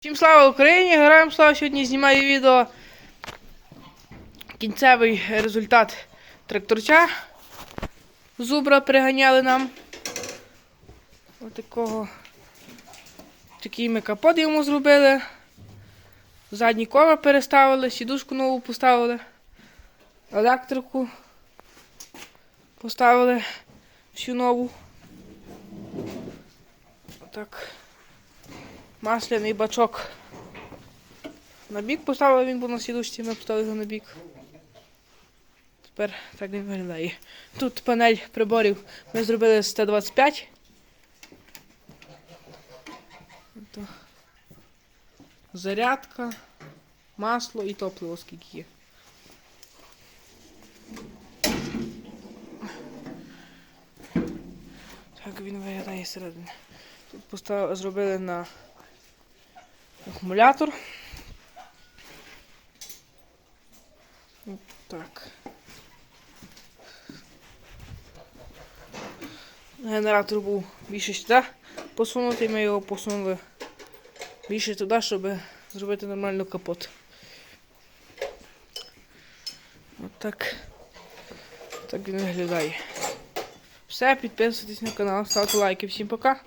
Всім слава Україні! Героям слава сьогодні знімаю відео. Кінцевий результат тракторця. Зубра приганяли нам. Отакого. Такий ми капот йому зробили. Задні кола переставили, сідушку нову поставили. Електрику поставили всю нову. Отак масляний бачок. На бік поставили, він був на сідушці, ми поставили його на бік. Тепер так він виглядає. Тут панель приборів ми зробили з Т-25. Зарядка, масло і топливо скільки є. Так він виглядає зсередини. Тут зробили на акумулятор. Так. Генератор був більше сюди посунутий, ми його посунули більше туди, щоб зробити нормально капот. От так. Так він виглядає. Все, підписуйтесь на канал, ставте лайки. Всім пока.